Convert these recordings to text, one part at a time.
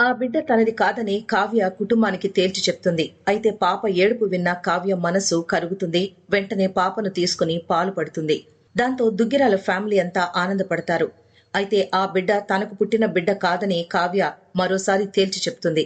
ఆ బిడ్డ తనది కాదని కావ్య కుటుంబానికి తేల్చి చెప్తుంది. అయితే పాప ఏడుపు విన్న కావ్య మనసు కరుగుతుంది. వెంటనే పాపను తీసుకుని పాలు పడుతుంది. దాంతో దుగ్గిరాల ఫ్యామిలీ అంతా ఆనందపడతారు. అయితే ఆ బిడ్డ తనకు పుట్టిన బిడ్డ కాదని కావ్య మరోసారి తేల్చి చెప్తుంది.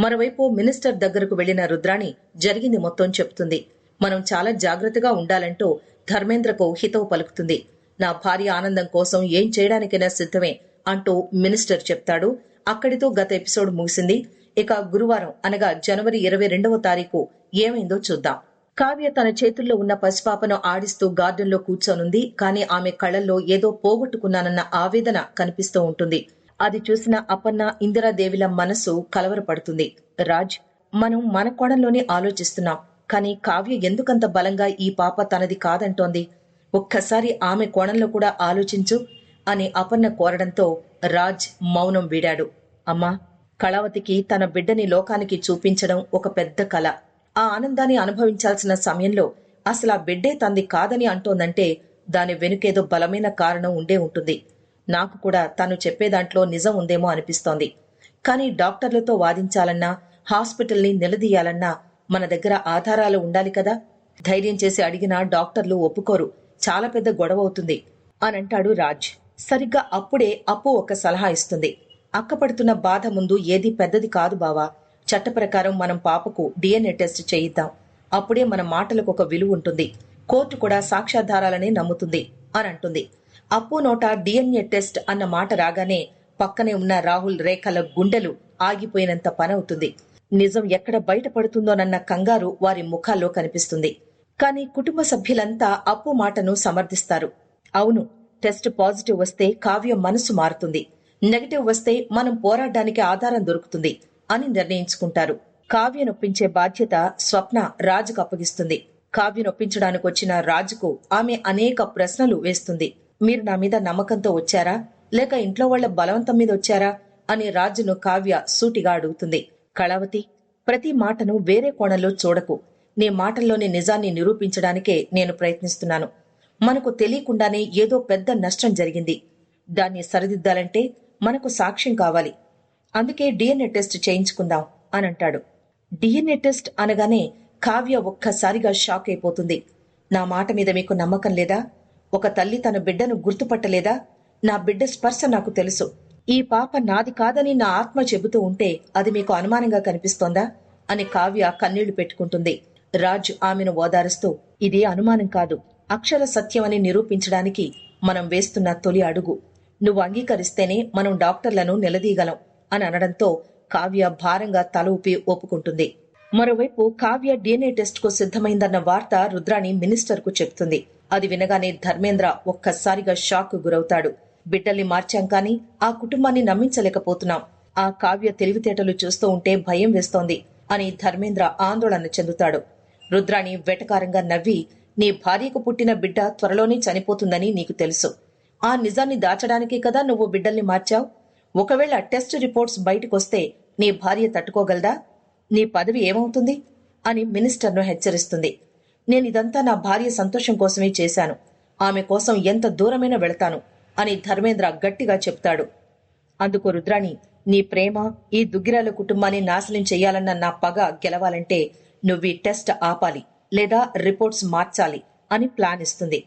మరోవైపు మినిస్టర్ దగ్గరకు వెళ్ళిన రుద్రాణి జరిగింది మొత్తం చెప్తుంది. మనం చాలా జాగ్రత్తగా ఉండాలంటూ ధర్మేంద్రకు హితవు పలుకుతుంది. నా భార్య ఆనందం కోసం ఏం చేయడానికైనా సిద్ధమే అంటూ మినిస్టర్ చెప్తాడు. అక్కడితో గత ఎపిసోడ్ ముగిసింది. ఇక గురువారం అనగా జనవరి ఇరవై రెండవ తారీఖు ఏమైందో చూద్దాం. కావ్య తన చేతుల్లో ఉన్న పసిపాపను ఆడిస్తూ గార్డెన్లో కూర్చోనుంది. కానీ ఆమె కళ్ళల్లో ఏదో పోగొట్టుకున్నానన్న ఆవేదన కనిపిస్తూ ఉంటుంది. అది చూసిన అపన్న ఇందిరాదేవిల మనసు కలవరపడుతుంది. రాజ్ మనం మన కోణంలోనే ఆలోచిస్తున్నాం. కానీ కావ్య ఎందుకంత బలంగా ఈ పాప తనది కాదంటోంది? ఒక్కసారి ఆమె కోణంలో కూడా ఆలోచించు అని అపన్న కోరడంతో రాజ్ మౌనం వీడాడు. అమ్మా కళావతికి తన బిడ్డని లోకానికి చూపించడం ఒక పెద్ద కళ ఆ ఆనందాన్ని అనుభవించాల్సిన సమయంలో అసలు ఆ బిడ్డే తంది కాదని అంటోందంటే దాని వెనుకేదో బలమైన కారణం ఉండే ఉంటుంది. నాకు కూడా తను చెప్పే దాంట్లో నిజం ఉందేమో అనిపిస్తోంది. కానీ డాక్టర్లతో వాదించాలన్నా హాస్పిటల్ని నిలదీయాలన్నా మన దగ్గర ఆధారాలు ఉండాలి కదా? ధైర్యం చేసి అడిగినా డాక్టర్లు ఒప్పుకోరు. చాలా పెద్ద గొడవ అవుతుంది. అని అంటాడు రాజ్. సరిగ్గా అప్పుడే అప్పు ఒక సలహా ఇస్తుంది. అక్కపడుతున్న బాధ ముందు ఏది పెద్దది కాదు బావా. చట్ట ప్రకారం మనం పాపకు డిఎన్ఏ టెస్ట్ చేయిద్దాం. అప్పుడే మన మాటలకు ఒక విలువ ఉంటుంది. కోర్టు కూడా సాక్ష్యాధారాలనే నమ్ముతుంది అని అంటుంది. అప్పు నోట డిఎన్ఏ టెస్ట్ అన్న మాట రాగానే పక్కనే ఉన్న రాహుల్ రేఖల గుండెలు ఆగిపోయినంత పనవుతుంది. నిజం ఎక్కడ బయటపడుతుందోనన్న కంగారు వారి ముఖాల్లో కనిపిస్తుంది. కానీ కుటుంబ సభ్యులంతా అప్పు మాటను సమర్థిస్తారు. అవును టెస్ట్ పాజిటివ్ వస్తే కావ్య మనసు మారుతుంది. నెగటివ్ వస్తే మనం పోరాటానికి ఆధారం దొరుకుతుంది అని నిర్ణయించుకుంటారు. కావ్య నొప్పించే బాధ్యత స్వప్న రాజుకు అప్పగిస్తుంది. కావ్య నొప్పించడానికి వచ్చిన రాజుకు ఆమె అనేక ప్రశ్నలు వేస్తుంది. మీరు నా మీద నమ్మకంతో వచ్చారా? లేక ఇంట్లో వాళ్ళ బలవంతం మీద వచ్చారా? అని రాజును కావ్య సూటిగా అడుగుతుంది. కళావతి ప్రతి మాటను వేరే కోణంలో చూడకు. నీ మాటల్లోని నిజాన్ని నిరూపించడానికే నేను ప్రయత్నిస్తున్నాను. మనకు తెలియకుండానే ఏదో పెద్ద నష్టం జరిగింది. దాన్ని సరిదిద్దాలంటే మనకు సాక్ష్యం కావాలి. అందుకే డిఎన్ఏ టెస్ట్ చేయించుకుందాం అని అంటాడు డిఎన్ఏ టెస్ట్ అనగానే కావ్య ఒక్కసారిగా షాక్ అయిపోతుంది. నా మాట మీద మీకు నమ్మకం లేదా? ఒక తల్లి తన బిడ్డను గుర్తుపట్టలేదా? నా బిడ్డ స్పర్శ నాకు తెలుసు. ఈ పాప నాది కాదని నా ఆత్మ చెబుతూ ఉంటే అది మీకు అనుమానంగా కనిపిస్తోందా? అని కావ్య కన్నీళ్ళు పెట్టుకుంటుంది. రాజ్ ఆమెను ఓదారుస్తూ ఇది అనుమానం కాదు. అక్షర సత్యమని నిరూపించడానికి మనం వేస్తున్న తొలి అడుగు. నువ్వు అంగీకరిస్తేనే మనం డాక్టర్లను నిలదీయగలం అని అనడంతో కావ్య భారంగా తల ఊపి ఒప్పుకుంటుంది. మరోవైపు కావ్య డిఎన్ఏ టెస్ట్కు సిద్ధమైందన్న వార్త రుద్రాణి మినిస్టర్కు చెప్తుంది. అది వినగానే ధర్మేంద్ర ఒక్కసారిగా షాక్ గురవుతాడు. బిడ్డల్ని మార్చాం కానీ ఆ కుటుంబాన్ని నమ్మించలేకపోతున్నాం. ఆ కావ్య తెలివితేటలు చూస్తూ ఉంటే భయం వేస్తోంది అని ధర్మేంద్ర ఆందోళన చెందుతాడు. రుద్రాణి వెటకారంగా నవ్వి నీ భార్యకు పుట్టిన బిడ్డ త్వరలోనే చనిపోతుందని నీకు తెలుసు. ఆ నిజాన్ని దాచడానికే కదా నువ్వు బిడ్డల్ని మార్చావు? ఒకవేళ టెస్ట్ రిపోర్ట్స్ బయటకొస్తే నీ భార్య తట్టుకోగలదా? నీ పదవి ఏమవుతుంది? అని మినిస్టర్ను హెచ్చరిస్తుంది. నేను ఇదంతా నా భార్య సంతోషం కోసమే చేశాను. ఆమె కోసం ఎంత దూరమైనా వెళతాను అని ధర్మేంద్ర గట్టిగా చెప్తాడు. అందుకు రుద్రాణి నీ ప్రేమ ఈ దుగ్గిరాల కుటుంబాన్ని నాశనం చేయాలన్న నా పగ గెలవాలంటే నువ్వు ఈ టెస్ట్ ఆపాలి లేదా రిపోర్ట్స్ మార్చాలి అని ప్లాన్ ఇస్తుంది.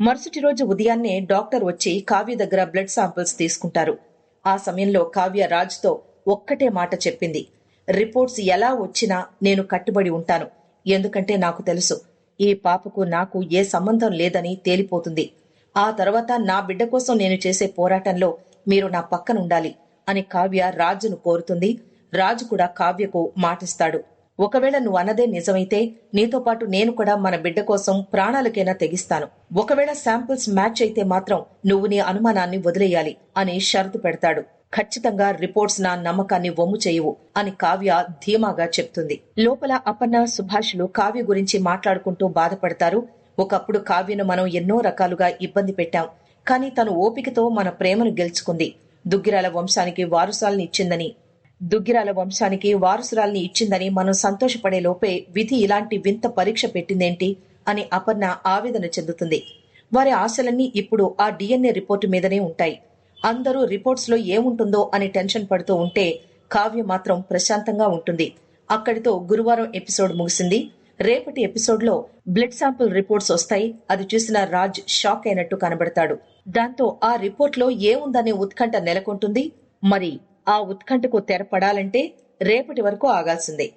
మరుసటి రోజు ఉదయాన్నే డాక్టర్ వచ్చి కావ్య దగ్గర బ్లడ్ శాంపిల్స్ తీసుకుంటారు. ఆ సమయంలో కావ్య రాజ్తో ఒక్కటే మాట చెప్పింది. రిపోర్ట్స్ ఎలా వచ్చినా నేను కట్టుబడి ఉంటాను. ఎందుకంటే నాకు తెలుసు ఈ పాపకు నాకు ఏ సంబంధం లేదని తేలిపోతుంది. ఆ తర్వాత నా బిడ్డ కోసం నేను చేసే పోరాటంలో మీరు నా పక్కనుండాలి అని కావ్య రాజును కోరుతుంది. రాజు కూడా కావ్యకు మాటిస్తాడు. ఒకవేళ నువ్వు అన్నదే నిజమైతే నీతో పాటు నేను కూడా మన బిడ్డ కోసం ప్రాణాలకైనా తెగిస్తాను. ఒకవేళ శాంపిల్స్ మ్యాచ్ అయితే మాత్రం నువ్వు నీ అనుమానాన్ని వదిలేయాలి అని షరతు పెడతాడు. ఖచ్చితంగా రిపోర్ట్స్ నా నమ్మకాన్ని వమ్ము చేయవు అని కావ్య ధీమాగా చెప్తుంది. లోపల అపన్న సుభాష్లు కావ్య గురించి మాట్లాడుకుంటూ బాధపడతారు. ఒకప్పుడు కావ్యను మనం ఎన్నో రకాలుగా ఇబ్బంది పెట్టాం. కానీ తను ఓపికతో మన ప్రేమను గెలుచుకుంది. దుగ్గిరాల వంశానికి వారసాల్ని ఇచ్చిందని దుగ్గిరాల వంశానికి వారసురాల్ని ఇచ్చిందని మనం సంతోషపడే లోపే విధి ఇలాంటి వింత పరీక్ష పెట్టిందేంటి అని అపర్ణ ఆవేదన చెందుతుంది. వారి ఆశలన్నీ ఇప్పుడు ఆ డిఎన్ఏ రిపోర్టు మీదనే ఉంటాయి. అందరూ రిపోర్ట్స్లో ఏముంటుందో అని టెన్షన్ పడుతూ ఉంటే కావ్య మాత్రం ప్రశాంతంగా ఉంటుంది. అక్కడితో గురువారం ఎపిసోడ్ ముగిసింది. రేపటి ఎపిసోడ్లో బ్లడ్ శాంపుల్ రిపోర్ట్స్ వస్తాయి. అది చూసిన రాజ్ షాక్ అయినట్టు కనబడతాడు. దాంతో ఆ రిపోర్ట్లో ఏముందనే ఉత్కంఠ నెలకొంటుంది. మరి ఆ ఉత్కంఠకు తెరపడాలంటే రేపటి వరకు ఆగాల్సిందే.